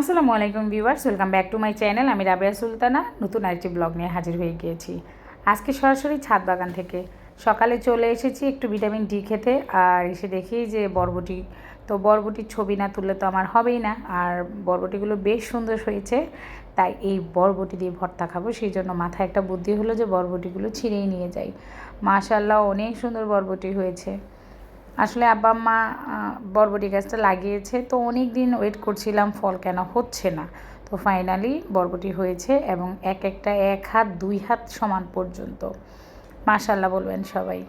আসসালামু আলাইকুম viewers, welcome back to my channel. আমি রাবিয়া সুলতানা, নতুন আরেকটি ব্লগ নিয়ে হাজির হয়ে গিয়েছি। আজকে সরাসরি ছাদ বাগান থেকে। সকালে চলে এসেছি একটু ভিটামিন ডি খেতে, আর এসে দেখি যে বরবটি, তো বরবটির ছবি না তুললে তো আমার হবেই না। আর বরবটিগুলো বেশ সুন্দর হয়েছে, তাই এই বরবটি দিয়ে ভর্তা খাব। সেই জন্য মাথায় একটা বুদ্ধি হলো যে বরবটিগুলো ছিঁড়েই নিয়ে যাই। মাশাল্লাহ অনেক সুন্দর বরবটি হয়েছে। আসলে আব্বা আম্মা বরবটি গাছটা লাগিয়েছে, তো অনেক দিন ওয়েট করছিলাম ফল কেন হচ্ছে না। তো ফাইনালি বরবটি হয়েছে এবং এক একটা এক হাত, দুই হাত সমান পর্যন্ত। মাশাল্লাহ বলবেন সবাই।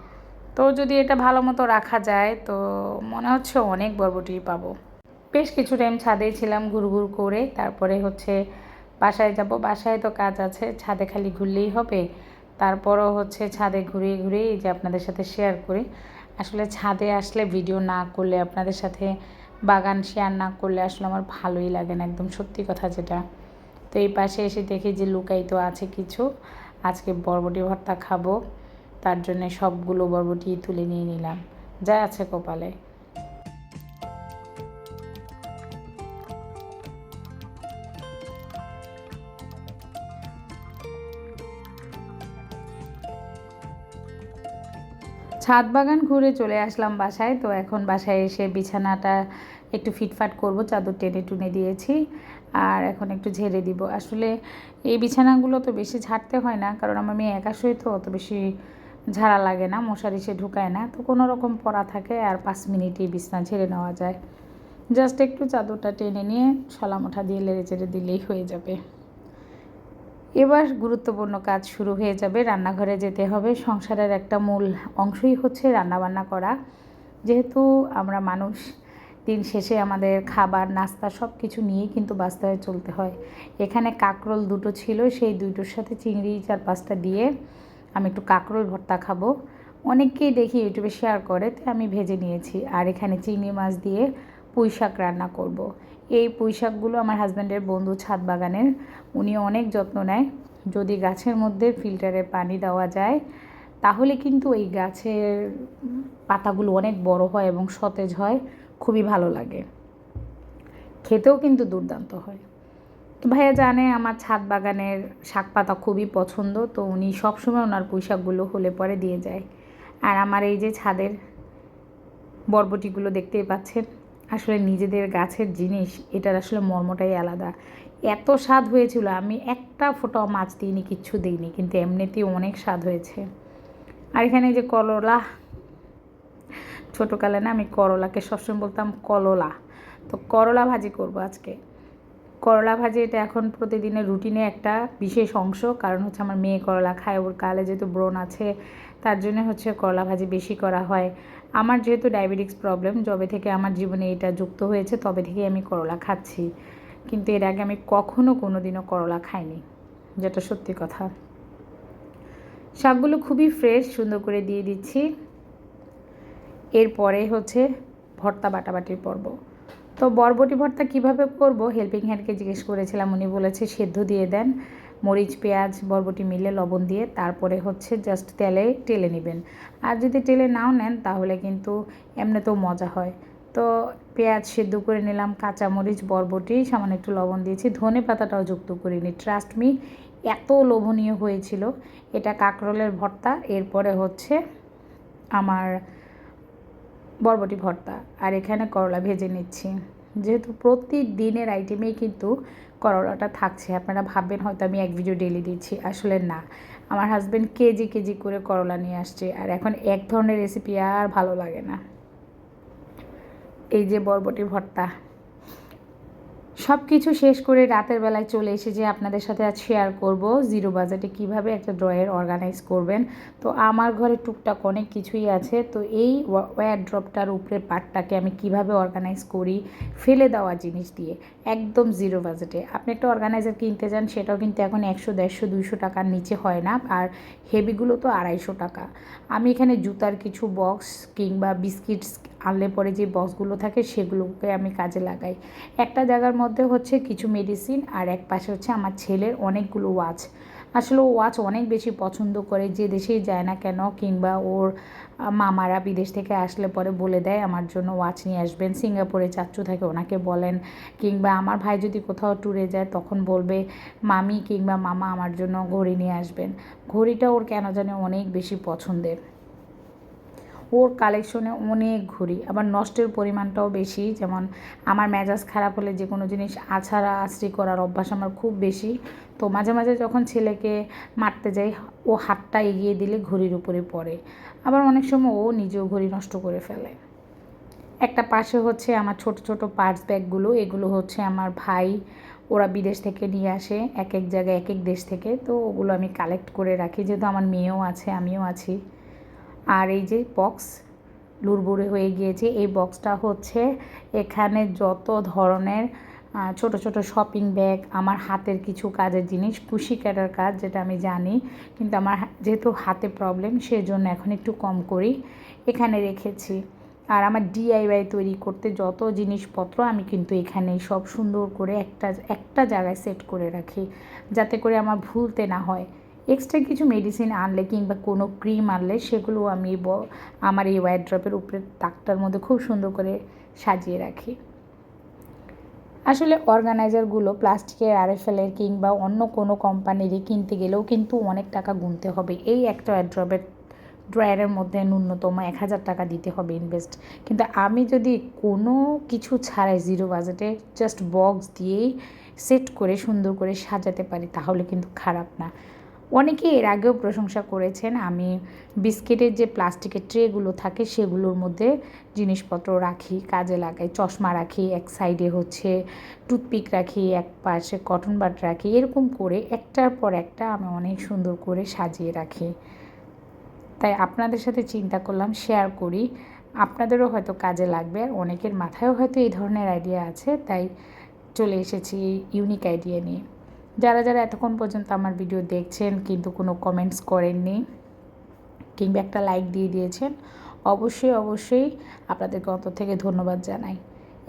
তো যদি এটা ভালো মতো রাখা যায়, তো মনে হচ্ছে অনেক বরবটি পাবো। বেশ কিছু টাইম ছাদেই ছিলাম ঘুরঘুর করে, তারপরে হচ্ছে বাসায় যাব। বাসায় তো কাজ আছে, ছাদে খালি ঘুরলেই হবে। তারপরও হচ্ছে ছাদে ঘুরিয়ে ঘুরিয়ে যে আপনাদের সাথে শেয়ার করি। আসলে ছাদে আসলে ভিডিও না করলে, আপনাদের সাথে বাগান শেয়ার না করলে আসলে আমার ভালোই লাগে না, একদম সত্যি কথা যেটা। তো এই পাশে এসে দেখি যে লুকাই তো আছে কিছু। আজকে বরবটি ভর্তা খাব, তার জন্যে সবগুলো বরবটি তুলে নিয়ে নিলাম। যা আছে কপালে। ছাদ বাগান ঘুরে চলে আসলাম বাসায়। তো এখন বাসায় এসে বিছানাটা একটু ফিটফাট করব, চাদর টেনে টুনে দিয়েছি আর এখন একটু ঝেড়ে দিব। আসলে এই বিছানাগুলো তো বেশি ঝাড়তে হয় না, কারণ আমার মেয়ে একা শুয়ে তো অত বেশি ঝাড়া লাগে না, মশারি সে ঢুকায় না। তো কোনো রকম পড়া থাকে আর পাঁচ মিনিটেই বিছনা ঝেড়ে নেওয়া যায়। জাস্ট একটু চাদরটা টেনে নিয়ে সলা মোঠা দিয়ে লেড়ে চেড়ে দিলেই হয়ে যাবে। এবার গুরুত্বপূর্ণ কাজ শুরু হয়ে যাবে। রান্নাঘরে যেতে হবে। সংসারের একটা মূল অংশই হচ্ছে রান্নাবান্না করা। যেহেতু আমরা মানুষ, দিন শেষে আমাদের খাবার, নাস্তা সব কিছু নিয়েই কিন্তু বাস্তবে চলতে হয়। এখানে কাকরোল দুটো ছিল, সেই দুটোর সাথে চিংড়ি চার পাঁচটা দিয়ে আমি একটু কাকরোল ভর্তা খাব। অনেককেই দেখি ইউটিউবে শেয়ার করে, তাই আমি ভেজে নিয়েছি। আর এখানে চিংড়ি মাছ দিয়ে পুঁই শাক রান্না করব। এই পুঁই শাকগুলো আমার হাজব্যান্ডের বন্ধু ছাদ বাগানের, উনি অনেক যত্ন নেয়। যদি গাছের মধ্যে ফিল্টারে পানি দেওয়া যায়, তাহলে কিন্তু এই গাছের পাতাগুলো অনেক বড় হয় এবং সতেজ হয়, খুবই ভালো লাগে। খেতেও কিন্তু দুর্দান্ত হয়। তো ভাইয়া জানে আমার ছাদ বাগানের শাক পাতা খুবই পছন্দ, তো উনি সবসময় ওনার পুঁই শাকগুলো হলে পরে দিয়ে যায়। আর আমার এই যে ছাদের বরবটিগুলো দেখতেই পাচ্ছেন আসলে নিজেদের গাছের জিনিস, এটার আসলে মর্মটাই আলাদা। এত স্বাদ হয়েছিল, আমি একটা ফোটাও মাছ দিইনি, কিচ্ছু দিইনি, কিন্তু এমনিতেই অনেক স্বাদ হয়েছে। আর এখানে যে করলা, ছোটোকালে না আমি করলাকে সবসময় বলতাম কললা তো করলা ভাজি করব আজকে। করলা ভাজি এটা এখন প্রতিদিনের রুটিনে একটা বিশেষ অংশ, কারণ হচ্ছে আমার মেয়ে করলা খায়, ওর কালে যেহেতু ব্রণ আছে, তার জন্য হচ্ছে করলা ভাজি বেশি করা হয়। আমার যেহেতু ডায়াবেটিক্স প্রবলেম, যবে থেকে আমার জীবনে এটা যুক্ত হয়েছে, তবে থেকেই আমি করলা খাচ্ছি। কিন্তু এর আগে আমি কখনো কোনো দিনও করলা খাইনি, যেটা সত্যি কথা। শাকগুলো খুবই ফ্রেশ সুন্দর করে দিয়ে দিচ্ছি। এরপরে হচ্ছে ভর্তা বাটাবাটির পর্ব। তো বরবটি ভর্তা কীভাবে করব? হেল্পিং হ্যান্ডকে জিজ্ঞেস করেছিলাম, উনি বলেছে সেদ্ধ দিয়ে দেন। মরিচ, পেঁয়াজ, বরবটি মিলে লবণ দিয়ে তারপরে হচ্ছে জাস্ট তেলে টেলে নেবেন। আর যদি টেলে নাও নেন, তাহলে কিন্তু এমনিতেও মজা হয়। তো পেঁয়াজ সেদ্ধ করে নিলাম কাঁচা মরিচ বরবটি, সামান্য একটু লবণ দিয়েছি, ধনে পাতাটাও যুক্ত করিনি। ট্রাস্ট মি এত লোভনীয় হয়েছিল। এটা কাঁকরোলের ভর্তা, এরপরে হচ্ছে আমার বরবটি ভর্তা। আর এখানে করলা ভেজে নিচ্ছি। যেহেতু প্রতিদিনের আইটেমেই কিন্তু করলাটা থাকছে। আপনারা ভাববেন হয়তো আমি এক ভিডিও ডেলি দিচ্ছি, আসলে না। আমার হাজব্যান্ড কেজি কেজি করে করলা নিয়ে আসছে আর এখন এক ধরনের রেসিপি আর ভালো লাগে না। এই যে বরবটি ভর্তা। সব কিছু শেষ করে রাতের বেলায় চলে এসে যে আপনাদের সাথে আজ শেয়ার করব জিরো বাজেটে কীভাবে একটা ড্রয়ের অর্গানাইজ করবেন, তো আমার ঘরে টুকটাক অনেক কিছুই আছে, তো এই ওয়ার ড্রপটার উপরে পার্টটাকে আমি কীভাবে অর্গানাইজ করি, ফেলে দেওয়া জিনিস দিয়ে। একদম জিরো বাজেটে। আপনি একটা অর্গানাইজার কিনতে যান, সেটাও কিন্তু এখন একশো, দেড়শো, দুইশো টাকার নিচে হয় না। আর হেভিগুলো তো আড়াইশো টাকা। আমি এখানে জুতার কিছু বক্স কিংবা বিস্কিটস আনলে পরে যে বক্সগুলো থাকে, সেগুলোকে আমি কাজে লাগাই। একটা জায়গার মধ্যে হচ্ছে কিছু মেডিসিন আর এক পাশে হচ্ছে আমার ছেলের অনেকগুলো ওয়াচ আসলে ও ওয়াচ অনেক বেশি পছন্দ করে যে দেশেই যায় না কেন কিংবা ওর মামারা বিদেশ থেকে আসলে পরে বলে দেয় আমার জন্য ওয়াচ নিয়ে আসবেন। সিঙ্গাপুরে চাচ্চু থাকে, ওনাকে বলেন। কিংবা আমার ভাই যদি কোথাও ট্যুরে যায় তখন বলবে, মামি কিংবা মামা আমার জন্য ঘড়ি নিয়ে আসবেন। ঘড়িটা ওর কেন জানে অনেক বেশি পছন্দের। ওর কালেকশনে অনেক ঘুরি, আবার নষ্টের পরিমাণটাও বেশি। যেমন আমার মেজাজ খারাপ হলে যে কোনো জিনিস আছাড়া আছড়ি করার অভ্যাস আমার খুব বেশি। তো মাঝে মাঝে যখন ছেলেকে মারতে যাই, ও হাতটা এগিয়ে দিলে ঘড়ির উপরে পড়ে। আবার অনেক সময় ও নিজেও ঘড়ি নষ্ট করে ফেলে। একটা পাশে হচ্ছে আমার ছোট ছোট পার্স ব্যাগগুলো, এগুলো হচ্ছে আমার ভাই, ওরা বিদেশ থেকে নিয়ে আসে, এক এক জায়গায় এক এক দেশ থেকে। তো ওগুলো আমি কালেক্ট করে রাখি, যেহেতু আমার মেয়েও আছে, আমিও আছি। আর এই যে বক্স লুরবুরে হয়ে গিয়েছে, এই বক্সটা হচ্ছে এখানে যত ধরনের ছোট ছোট শপিং ব্যাগ আমার হাতের কিছু কাজের জিনিস, কুশি কাটার কাজ যেটা আমি জানি, কিন্তু আমার যেহেতু হাতে প্রবলেম সেজন্য এখন একটু কম করি, এখানে রেখেছি। আর আমার ডিআইওয়াই তৈরি করতে যত জিনিসপত্র আমি কিন্তু এখানে সব সুন্দর করে একটা একটা জায়গায় সেট করে রাখি, যাতে করে আমার ভুলতে না হয়। এক্সট্রা কিছু মেডিসিন আনলে কিংবা কোনো ক্রিম আনলে সেগুলো আমি আমার এই ওয়াইড্রপের উপরে তাকটার মধ্যে খুব সুন্দর করে সাজিয়ে রাখি। আসলে অর্গানাইজারগুলো প্লাস্টিকের আরএফএলের কিংবা অন্য কোনো কোম্পানিরই কিনতে গেলেও কিন্তু অনেক টাকা গুনতে হবে। এই একটা ওয়াইড্রপের ড্রয়ারের মধ্যে ন্যূনতম এক হাজার টাকা দিতে হবে ইনভেস্ট কিন্তু আমি যদি কোনো কিছু ছাড়াই জিরো বাজেটে জাস্ট বক্স দিয়েই সেট করে সুন্দর করে সাজাতে পারি, তাহলে কিন্তু খারাপ না। অনেকে এর আগেও প্রশংসা করেছেন, আমি বিস্কিটের যে প্লাস্টিকের ট্রেগুলো থাকে সেগুলোর মধ্যে জিনিসপত্র রাখি, কাজে লাগাই, চশমা রাখি, এক সাইডে হচ্ছে টুথপিক রাখি, এক পাশে কটন বাট রাখি, এরকম করে একটার পর একটা আমি অনেক সুন্দর করে সাজিয়ে রাখি। তাই আপনাদের সাথে চিন্তা করলাম শেয়ার করি। আপনাদেরও হয়তো কাজে লাগবে, আর অনেকের মাথায়ও হয়তো এই ধরনের আইডিয়া আছে, তাই চলে এসেছি ইউনিক আইডিয়া নিয়ে। যারা যারা এতক্ষণ পর্যন্ত আমার ভিডিও দেখছেন কিন্তু কোনো কমেন্টস করেননি কিংবা একটা লাইক দিয়ে দিয়েছেন, অবশ্যই অবশ্যই আপনাদেরকে অন্তর থেকে ধন্যবাদ জানাই।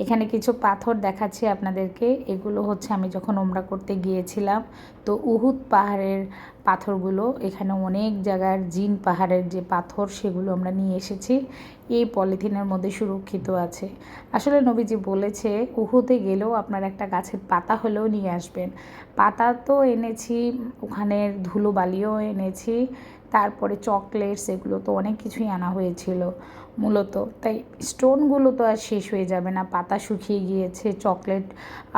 এখানে কিছু পাথর দেখাচ্ছি আপনাদেরকে। এগুলো হচ্ছে আমি যখন ওমরা করতে গিয়েছিলাম, তো উহুদ পাহাড়ের পাথরগুলো, এখানে অনেক জায়গার জিন পাহাড়ের যে পাথর, সেগুলো আমরা নিয়ে এসেছি। এই পলিথিনের মধ্যে সুরক্ষিত আছে। আসলে নবীজি বলেছে, উহুদে গেলেও আপনার একটা গাছের পাতা হলেও নিয়ে আসবেন। পাতা তো এনেছি ওখানের ধুলো বালিও এনেছি, তারপরে চকলেটস, এগুলো তো অনেক কিছুই আনা হয়েছিল মূলত। তাই স্টোনগুলো তো আর শেষ হয়ে যাবে না, পাতা শুকিয়ে গিয়েছে, চকলেট,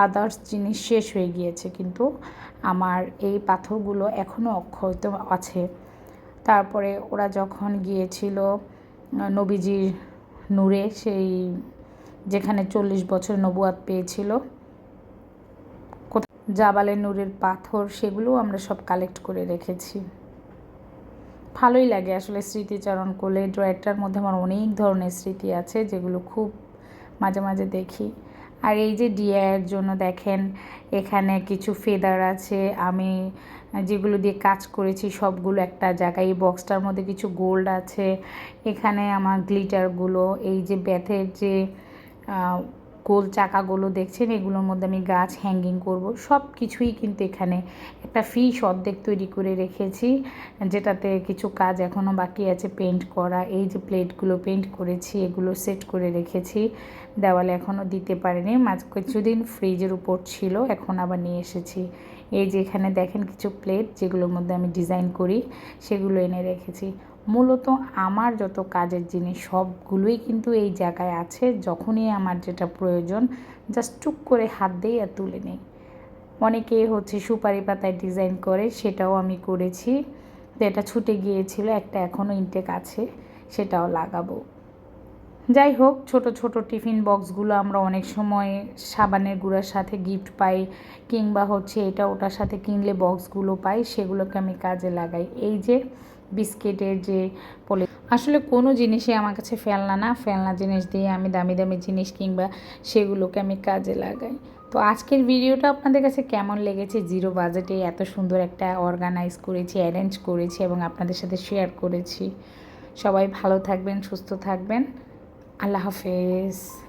আদার্স জিনিস শেষ হয়ে গিয়েছে, কিন্তু আমার এই পাথরগুলো এখনও অক্ষত আছে। তারপরে ওরা যখন গিয়েছিল নবীজির নূরে সেই যেখানে চল্লিশ বছর নবুয়াত পেয়েছিল। জাবালের নূরের পাথর সেগুলো আমরা সব কালেক্ট করে রেখেছি। ভালোই লাগে আসলে স্মৃতিচারণ করলে। ড্রয়ারটার মধ্যে আমার অনেক ধরনের স্মৃতি আছে যেগুলো খুব মাঝে মাঝে দেখি। আর এই যে ডিয়ার জন্য দেখেন, এখানে কিছু ফেদার আছে, আমি যেগুলো দিয়ে কাজ করেছি সবগুলো একটা জায়গায়, এই বক্সটার মধ্যে কিছু গোল্ড আছে, এখানে আমার গ্লিটারগুলো, এই যে ব্যাথের যে গোল চাকাগুলো দেখছেন, এগুলোর মধ্যে আমি গাছ হ্যাঙ্গিং করব। সব কিছুই কিন্তু এখানে একটা ফিশ অর্ধেক তৈরি করে রেখেছি, যেটাতে কিছু কাজ এখনও বাকি আছে পেন্ট করা। এই যে প্লেটগুলো পেন্ট করেছি, এগুলো সেট করে রেখেছি। দেওয়ালে এখনও দিতে পারিনি, মাঝ, কিছুদিন ফ্রিজের উপর ছিল, এখন আবার নিয়ে এসেছি। এই যে এখানে দেখেন কিছু প্লেট যেগুলোর মধ্যে আমি ডিজাইন করি, সেগুলো এনে রেখেছি। মূলত আমার যত কাজের জিনিস সবগুলোই কিন্তু এই জায়গায় আছে, যখনই আমার যেটা প্রয়োজন জাস্ট টুক করে হাত দিয়ে আর তুলে নেই। অনেকে হচ্ছে সুপারি পাতায় ডিজাইন করে, সেটাও আমি করেছি। এটা ছুটে গিয়েছিল, একটা এখনও ইনটেক আছে, সেটাও লাগাবো। যাই হোক, ছোট ছোট টিফিন বক্সগুলো আমরা অনেক সময় সাবানের গুঁড়ার সাথে গিফট পাই, কিংবা হচ্ছে এটা ওটার সাথে কিনলে বক্সগুলো পাই, সেগুলোকে আমি কাজে লাগাই। এই যে বিস্কিটের যে পলি আসলে কোনো জিনিসই আমার কাছে ফেলনা না। ফেলনা জিনিস দিয়ে আমি দামি দামি জিনিস কিংবা সেগুলোকে আমি কাজে লাগাই। তো আজকের ভিডিওটা আপনাদের কাছে কেমন লেগেছে? জিরো বাজেটে এত সুন্দর একটা অর্গানাইজ করেছি অ্যারেঞ্জ করেছি এবং আপনাদের সাথে শেয়ার করেছি। সবাই ভালো থাকবেন, সুস্থ থাকবেন। আল্লাহ হাফেজ।